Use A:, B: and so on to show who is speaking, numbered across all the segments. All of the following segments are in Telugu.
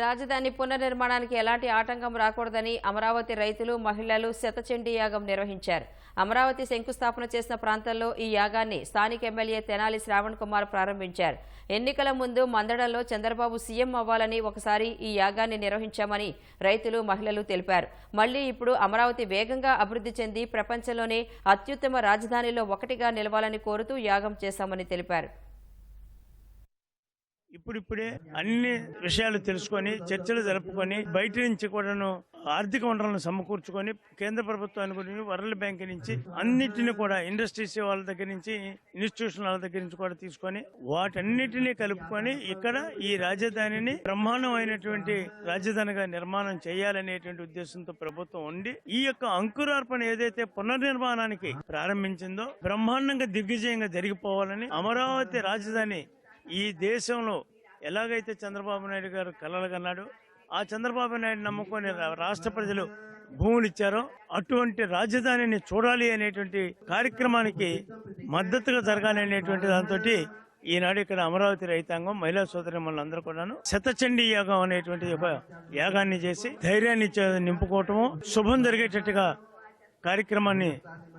A: రాజధాని పునర్నిర్మాణానికి ఎలాంటి ఆటంకం రాకూడదని అమరావతి రైతులు మహిళలు శతచండీ యాగం నిర్వహించారు. అమరావతి శంకుస్థాపన చేసిన ప్రాంతంలో ఈ యాగాన్ని స్థానిక ఎమ్మెల్యే తెనాలి శ్రావణ్ కుమార్ ప్రారంభించారు. ఎన్నికల ముందు మందడంలో చంద్రబాబు సీఎం అవ్వాలని ఒకసారి ఈ యాగాన్ని నిర్వహించామని రైతులు మహిళలు తెలిపారు. మళ్ళీ ఇప్పుడు అమరావతి వేగంగా అభివృద్ధి చెంది ప్రపంచంలోనే అత్యుత్తమ రాజధానిలో ఒకటిగా నిలవాలని కోరుతూ యాగం చేశామని తెలిపారు.
B: ఇప్పుడిప్పుడే అన్ని విషయాలు తెలుసుకొని చర్చలు జరుపుకొని బయట నుంచి కూడాను ఆర్థిక వనరులను సమకూర్చుకొని కేంద్ర ప్రభుత్వాన్ని గురించి వరల్డ్ బ్యాంక్ నుంచి అన్నిటిని కూడా ఇండస్ట్రీస్ వాళ్ళ దగ్గర నుంచి ఇన్స్టిట్యూషన్ వాళ్ళ దగ్గర నుంచి కూడా తీసుకొని వాటన్నిటిని కలుపుకొని ఇక్కడ ఈ రాజధానిని బ్రహ్మాండమైనటువంటి రాజధానిగా నిర్మాణం చేయాలనేటువంటి ఉద్దేశంతో ప్రభుత్వం ఉండి ఈ యొక్క అంకురార్పణ ఏదైతే పునర్నిర్మాణానికి ప్రారంభించిందో బ్రహ్మాండంగా దిగ్విజయంగా జరిగిపోవాలని అమరావతి రాజధాని ఈ దేశంలో ఎలాగైతే చంద్రబాబు నాయుడు గారు కలలు కన్నాడు ఆ చంద్రబాబు నాయుడు నమ్ముకొని రాష్ట్ర ప్రజలు భూములు ఇచ్చారో అటువంటి రాజధానిని చూడాలి అనేటువంటి కార్యక్రమానికి మద్దతుగా జరగాలి అనేటువంటి దాంతో ఈనాడు ఇక్కడ అమరావతి రైతాంగం మహిళా సోదరి అందరూ కూడాను శతచండీ యాగం అనేటువంటి యాగాన్ని చేసి ధైర్యాన్ని నింపుకోవటము శుభం జరిగేటట్టుగా కార్యక్రమాన్ని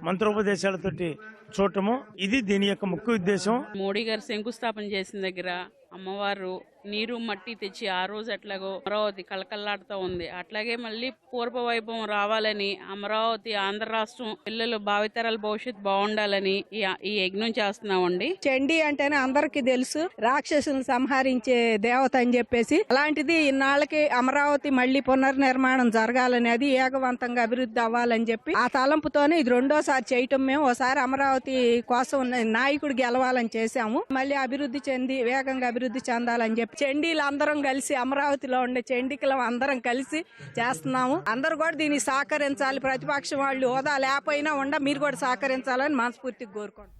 B: మంత్రోపదేశాలతోటి చూడటము. ఇది దీని యొక్క ముఖ్య ఉద్దేశం.
C: మోడీ గారు శంకుస్థాపన చేసిన దగ్గర అమ్మవారు నీరు మట్టి తెచ్చి ఆ రోజు అట్లాగో అమరావతి కలకల్లాడుతూ ఉంది. అట్లాగే మళ్ళీ పూర్వ వైభవం రావాలని అమరావతి ఆంధ్ర రాష్ట్రం పిల్లలు భావితరాల భవిష్యత్తు బాగుండాలని ఈ యజ్ఞం యజ్ఞం చేస్తున్నామండి.
D: చండి అంటేనే అందరికీ తెలుసు. రాక్షసులను సంహరించే దేవత అని చెప్పేసి అలాంటిది ఇన్నాళ్ళకి అమరావతి మళ్ళీ పునర్నిర్మాణం జరగాలని అది ఏకవంతంగా అభివృద్ధి అవ్వాలని చెప్పి ఆ తలంపుతోనే ఇది రెండోసారి చేయటం మేము. ఒకసారి అమరావతి కోసం నాయకుడు గెలవాలని చేశాము. మళ్ళీ అభివృద్ధి చెంది వేగంగా అభివృద్ధి చెందాలని చెప్పి చండీలు అందరం కలిసి అమరావతిలో ఉండే చండికలం అందరం కలిసి చేస్తున్నాము. అందరు కూడా దీన్ని సహకరించాలి. ప్రతిపక్షం వాళ్ళు హోదా లేకపోయినా ఉండ మీరు కూడా సహకరించాలని మనస్ఫూర్తిగా కోరుకోండి